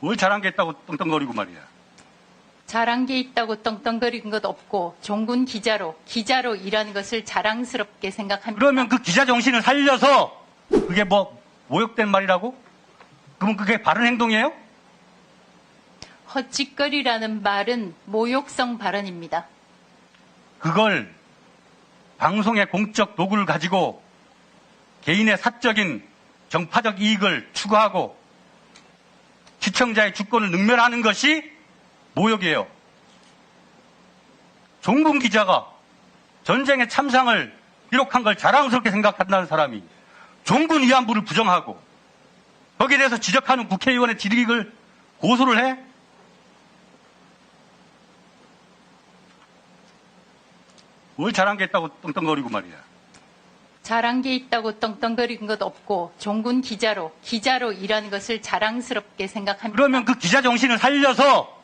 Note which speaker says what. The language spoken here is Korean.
Speaker 1: 뭘 잘한 게 있다고 떵떵거리고 말이야.
Speaker 2: 잘한 게 있다고 떵떵거리는 것 없고 종군 기자로 기자로 일하는 것을 자랑스럽게 생각합니다.
Speaker 1: 그러면 그 기자 정신을 살려서 그게 뭐 모욕된 말이라고? 그러면 그게 바른 행동이에요?
Speaker 2: 헛짓거리라는 말은 모욕성 발언입니다.
Speaker 1: 그걸 방송의 공적 도구를 가지고 개인의 사적인 정파적 이익을 추구하고 시청자의 주권을 능멸하는 것이 모욕이에요. 종군 기자가 전쟁의 참상을 기록한 걸 자랑스럽게 생각한다는 사람이 종군 위안부를 부정하고 거기에 대해서 지적하는 국회의원의 질의를 고소를 해? 뭘 잘한 게 있다고 떵떵거리고 말이야.
Speaker 2: 잘한 게 있다고 떵떵거리는 것 없고 종군 기자로 기자로 일하는 것을 자랑스럽게 생각합니다.
Speaker 1: 그러면 그 기자 정신을 살려서